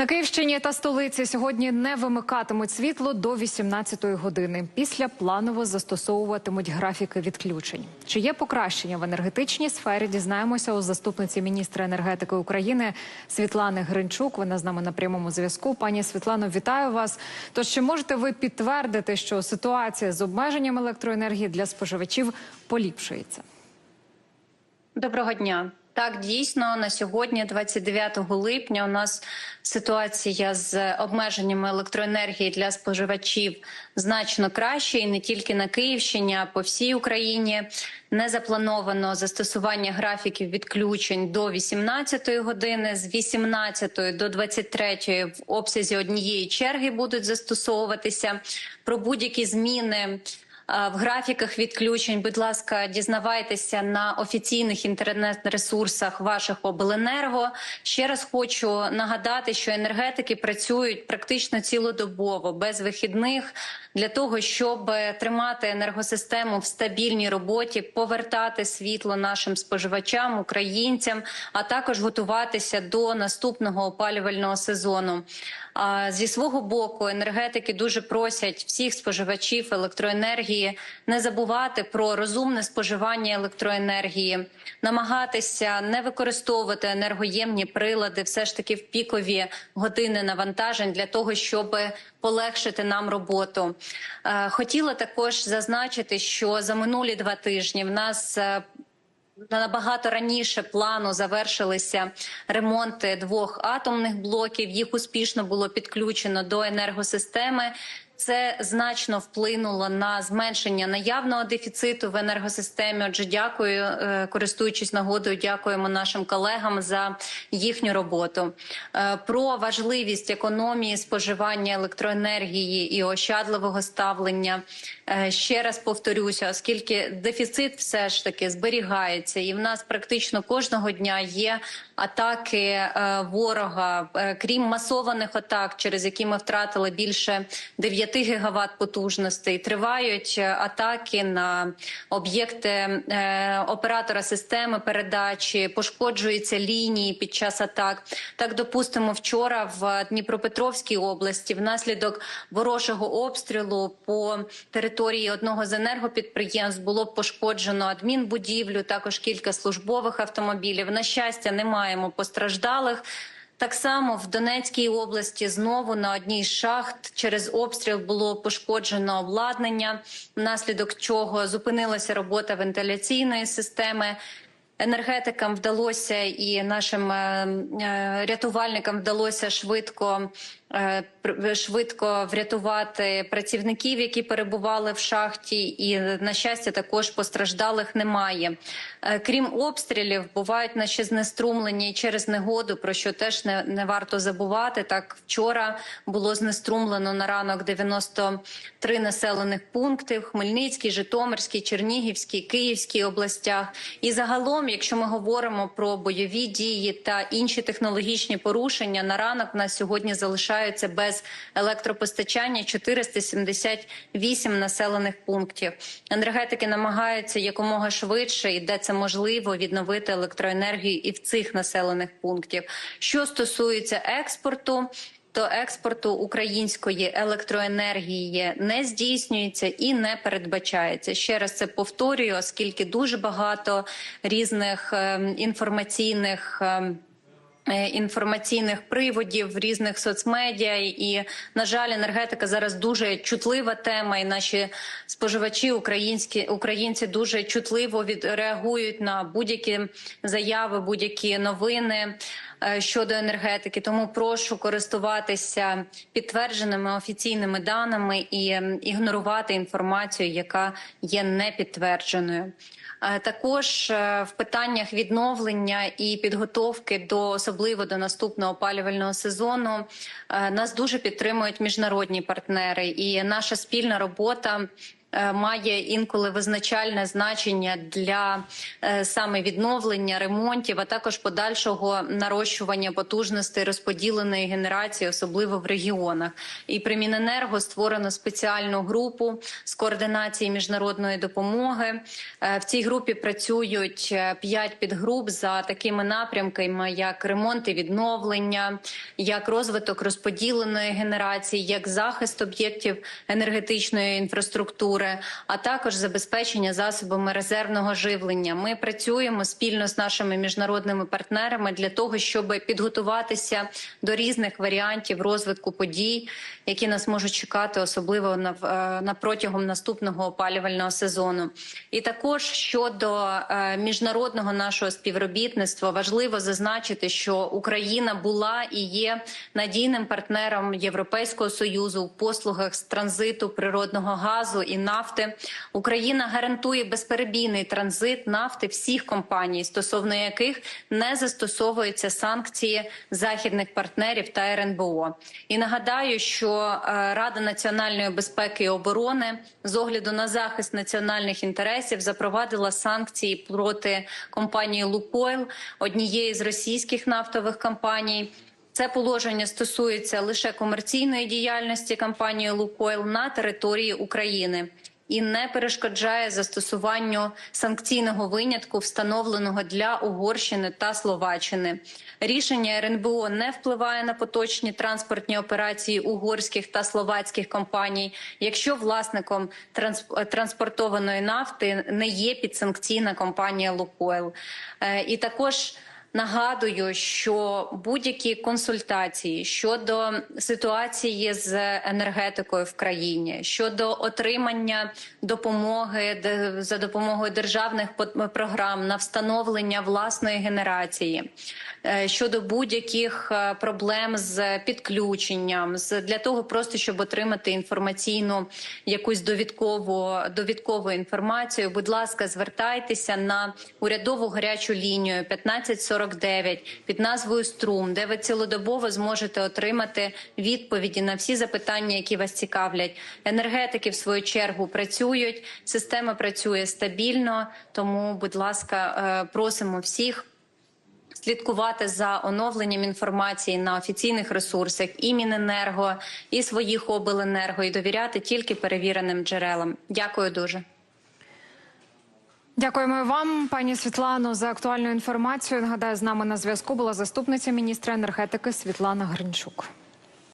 На Київщині та столиці сьогодні не вимикатимуть світло до 18-ї години. Після планово застосовуватимуть графіки відключень. Чи є покращення в енергетичній сфері? Дізнаємося у заступниці міністра енергетики України Світлани Гринчук. Вона з нами на прямому зв'язку. Пані Світлано, вітаю вас. Тож чи можете ви підтвердити, що ситуація з обмеженням електроенергії для споживачів поліпшується? Доброго дня. Так, дійсно, на сьогодні, 29 липня, у нас ситуація з обмеженнями електроенергії для споживачів значно краще, і не тільки на Київщині, а по всій Україні. Не заплановано застосування графіків відключень до 18 години, з 18 до 23 в обсязі однієї черги будуть застосовуватися. Про будь-які зміни в графіках відключень. Будь ласка, дізнавайтеся на офіційних інтернет-ресурсах ваших обленерго. Ще раз хочу нагадати, що енергетики працюють практично цілодобово без вихідних для того, щоб тримати енергосистему в стабільній роботі, повертати світло нашим споживачам, українцям, а також готуватися до наступного опалювального сезону. Зі свого боку енергетики дуже просять всіх споживачів електроенергії не забувати про розумне споживання електроенергії, намагатися не використовувати енергоємні прилади, все ж таки в пікові години навантажень для того, щоб полегшити нам роботу. Хотіла також зазначити, що за минулі два тижні в нас Набагато раніше плану завершилися ремонти двох атомних блоків. Їх успішно було підключено до енергосистеми. Це значно вплинуло на зменшення наявного дефіциту в енергосистемі. Отже, дякую, е, користуючись нагодою, дякуємо нашим колегам за їхню роботу. Е, про важливість економії споживання електроенергії і ощадливого ставлення. Е, ще раз повторюся, оскільки дефіцит все ж таки зберігається, і в нас практично кожного дня є атаки ворога, крім масованих атак, через які ми втратили більше 9 5 гігават потужностей. Тривають е, атаки на об'єкти е, оператора системи передачі, пошкоджуються лінії під час атак. Так, допустимо, вчора в Дніпропетровській області внаслідок ворожого обстрілу по території одного з енергопідприємств було пошкоджено адмінбудівлю, також кілька службових автомобілів. На щастя, не маємо постраждалих. Так само в Донецькій області знову на одній з шахт через обстріл було пошкоджено обладнання, внаслідок чого зупинилася робота вентиляційної системи. Енергетикам вдалося і нашим е, е, рятувальникам вдалося швидко швидко врятувати працівників, які перебували в шахті, і на щастя, також постраждалих немає. Е, крім обстрілів, бувають наші знеструмлення і через негоду, про що теж не, не варто забувати. Так вчора було знеструмлено на ранок 93 населених пункти в Хмельницькій, Житомирській, Чернігівській, Київській областях. І загалом, якщо ми говоримо про бойові дії та інші технологічні порушення, на ранок на сьогодні залишається залишаються без електропостачання 478 населених пунктів. Енергетики намагаються якомога швидше і де це можливо відновити електроенергію і в цих населених пунктів. Що стосується експорту. То експорту української електроенергії не здійснюється і не передбачається. Ще раз це повторюю, оскільки дуже багато різних е, інформаційних. Е, інформаційних приводів різних соцмедіа, і на жаль, енергетика зараз дуже чутлива тема, і наші споживачі, українські українці, дуже чутливо відреагують на будь-які заяви, будь-які новини. Е, щодо енергетики, тому прошу користуватися підтвердженими офіційними даними і ігнорувати інформацію, яка є непідтвердженою. Е, також е, в питаннях відновлення і підготовки до особливо до наступного опалювального сезону нас дуже підтримують міжнародні партнери, і наша спільна робота має інколи визначальне значення для е, саме відновлення ремонтів, а також подальшого нарощування потужностей розподіленої генерації, особливо в регіонах. І при Міненерго створено спеціальну групу з координації міжнародної допомоги. Е, В цій групі працюють е, п'ять підгруп за такими напрямками, як ремонт і відновлення, як розвиток розподіленої генерації, як захист об'єктів енергетичної інфраструктури, а також забезпечення засобами резервного живлення. Ми працюємо спільно з нашими міжнародними партнерами для того, щоб підготуватися до різних варіантів розвитку подій, які нас можуть чекати, особливо на, е, протягом наступного опалювального сезону. І також щодо е, міжнародного нашого співробітництва важливо зазначити, що Україна була і є надійним партнером Європейського союзу у послугах з транзиту природного газу і нафти. Україна гарантує безперебійний транзит нафти всіх компаній, стосовно яких не застосовуються санкції західних партнерів та РНБО. І нагадаю, що е, Рада національної безпеки і оборони з огляду на захист національних інтересів запровадила санкції проти компанії Лукойл, однієї з російських нафтових компаній. Це положення стосується лише комерційної діяльності компанії Лукойл на території України і не перешкоджає застосуванню санкційного винятку, встановленого для Угорщини та Словаччини. Рішення РНБО не впливає на поточні транспортні операції угорських та словацьких компаній, якщо власником транс- транспортованої нафти не є підсанкційна компанія Лукойл. Е, І також Нагадую, що будь-які консультації щодо ситуації з енергетикою в країні, щодо отримання допомоги за допомогою державних програм на встановлення власної генерації, е, щодо будь-яких е, проблем з підключенням, з для того, просто щоб отримати інформаційну якусь довідкову довідкову інформацію. Будь ласка, звертайтеся на урядову гарячу лінію 1549 під назвою Струм, де ви цілодобово зможете отримати відповіді на всі запитання, які вас цікавлять. Енергетики в свою чергу працюють. Система працює стабільно. Тому, будь ласка, е, просимо всіх. Слідкувати за оновленням інформації на офіційних ресурсах і Міненерго, і своїх обленерго, і довіряти тільки перевіреним джерелам. Дякую дуже. Дякуємо вам, пані Світлано, за актуальну інформацію. Нагадаю, з нами на зв'язку була заступниця міністра енергетики Світлана Гринчук.